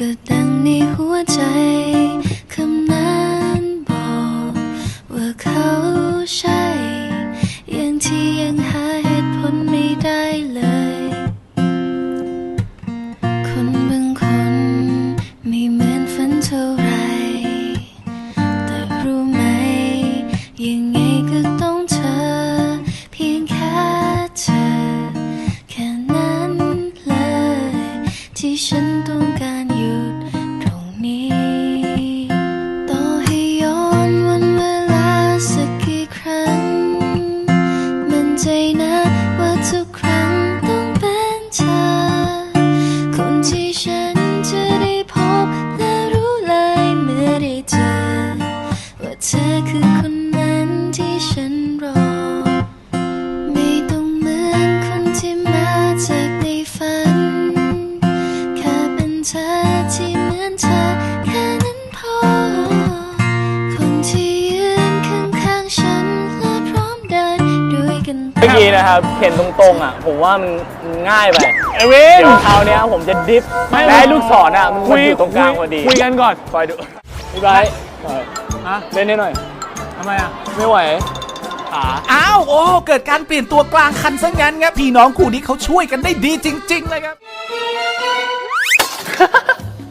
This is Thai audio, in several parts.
ก็ดังในหัวใจคำนั้นบอกว่าเขาใช่ยังที่ยังหาเหตุผลไม่ได้เลย คนบางคนไม่เหมือนฝันเท่าไร แต่รู้ไหม ยังไงก็ต้องเธอ เพียงแค่เธอ แค่นั้นเลย ที่ฉันต้อง เมื่อกี้นะครับเห็นตรงๆอะ ผมว่ามันง่ายไปเอวิน เดี๋ยวคราวเนี้ยผมจะดิฟไม่ และให้ลูกศรอะมันคุยอยู่ตรงกลางพอดีคุยกันก่อนคอยดูพี่ไบร์ทฮะเล่นให้หน่อย ทำไมอะ ไม่ไหวขาอ้าวโอ้เกิดการเปลี่ยนตัวกลางคันซะงั้นครับพี่น้องคู่นี้เขาช่วยกันได้ดีจริง ๆ เลยครับ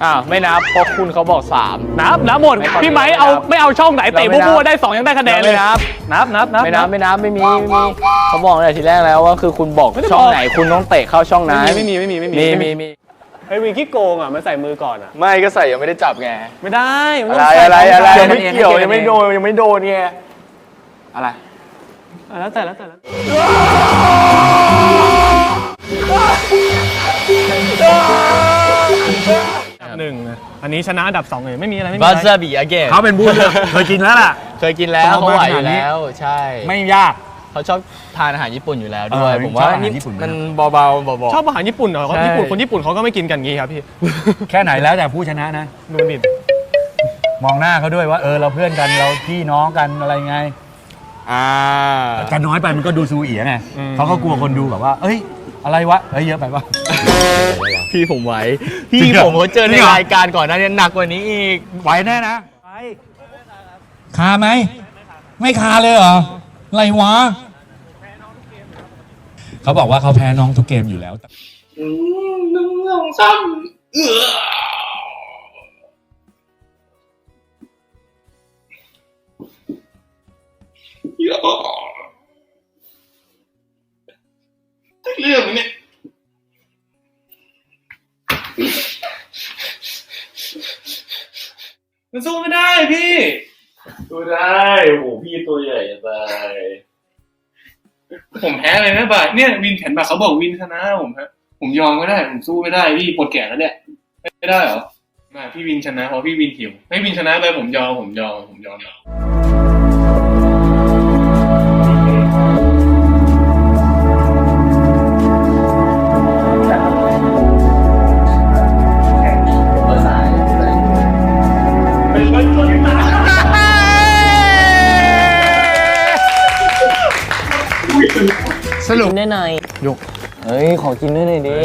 อ้าวไม่นับเพราะคุณเขาบอก 3 นับนับหมดไม่ขอพี่ไม้ไม่นับเอาไม่เอาช่องไหนเตะเราไม่นับ มั่วๆได้สองยังได้คะแนนเลยไม่นับนับนับนับ ไม่นับไม่นับไม่มีไม่มีเขาบอกตั้งแต่ทีแรกแล้วว่าคือคุณบอกไม่ได้ช่องบอกไหนคุณต้องเตะเข้าช่องนั้นไม่มีไม่มีไม่มีมีไม่มีมีมีไอ้วินขี้โกงอะมันใส่มือก่อนอะไม่ก็ใส่ยังไม่ได้จับไงไม่ได้มันอะต้ไรงใส่อะไรอะไรพมกันยังไม่เกี่ยวยังไม่โดนยังไม่โดนไงอะไร อะแล้วแต่แล้วแต่แล้วอันดับ หนึ่งนะอันนี้ชนะอันดับสองเลยไม่มีอะไรไม่มีบาอะไรซาบิอาเกนเขาเป็นผู้เลือกเคยกินแล้วล่ะ เคยกินแล้วชอบเขามากไหวอขนาดยู่นี้แล้ว ใช่ ไม่ยาก เขาชอบทานอาหารญี่ปุ่นอยู่แล้วด้วย เออผมว่าชอบอาหารนี่ญี่ปุ่น มันเบาๆเบา ชอบอาหารญี่ปุ่นเหรอใช่ ญี่ปุ่นคนญี่ปุ่นเขาก็ไม่กินกันงี้ครับพี่ แค่ไหนแล้วแต่ผู้ชนะนะ ดูดิมองหน้าเขาด้วยว่าเออเราเพื่อนกันเราพี่น้องกันอะไรไงๆอ่า จะน้อยไปมันก็ดูซูเอียไงเขาก็กลัวคนดูแบบว่า เอ้ย อะไรวะเอ้ยเยอะไปปะ พี่ผมไหวจริพี่งเหรอผมเขาเจอจในริงเหรอ รายการก่อนหน้านี้หนักกว่านี้อีก ไหวแน่นะ คาไหม ไม่คาเลยเหรออะไรวะเขาบอกว่าเขาแพ้น้องทุกเกมอยู่แล้วเดูได้โอ้พี่ตัวใหญ่ตายผมแพ้เลยนะบ่ายเนี่ยวินแขนบ่าเขาบอกวินชนะผมฮะผมยอมก็ได้ผมสู้ไม่ได้พี่ปวดแก่แล้วเนี่ยไม่ได้เหรอมาพี่วินชนะเพราะพี่วินหิวให้วินชนะไปผมยอมผมยอมผมยอม สรุปได้หน่อยยก เฮ้ย ขอกินด้วยหน่อยดิ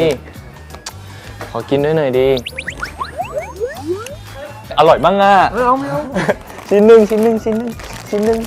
ขอกินด้วยหน่อยดิอร่อยมากอะชิ้นหนึ่งชิ้นหนึ่งชิ้นหนึ่งชิ้นหนึ่ง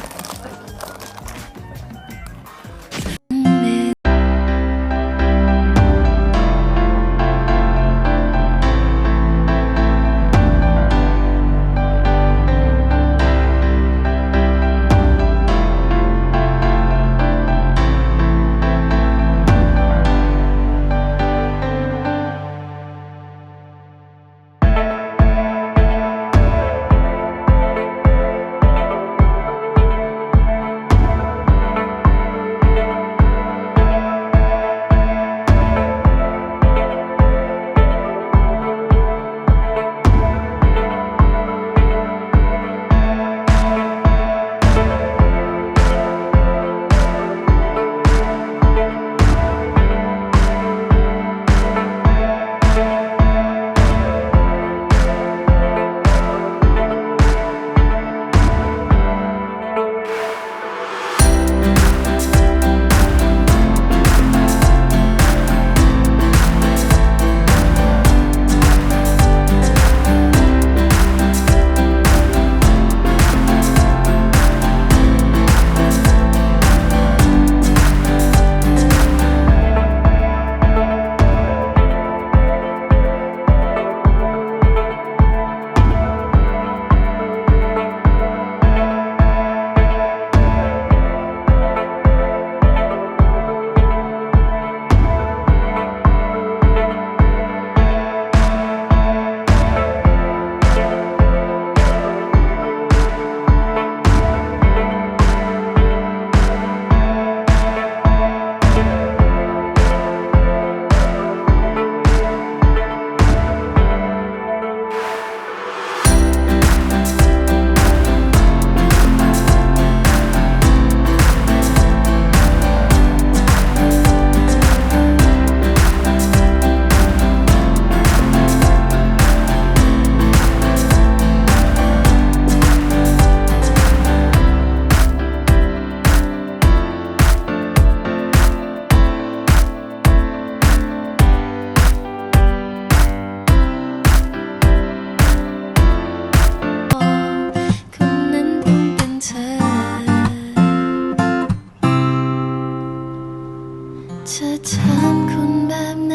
จะทำคนแบบไหน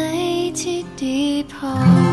ที่ดีพอ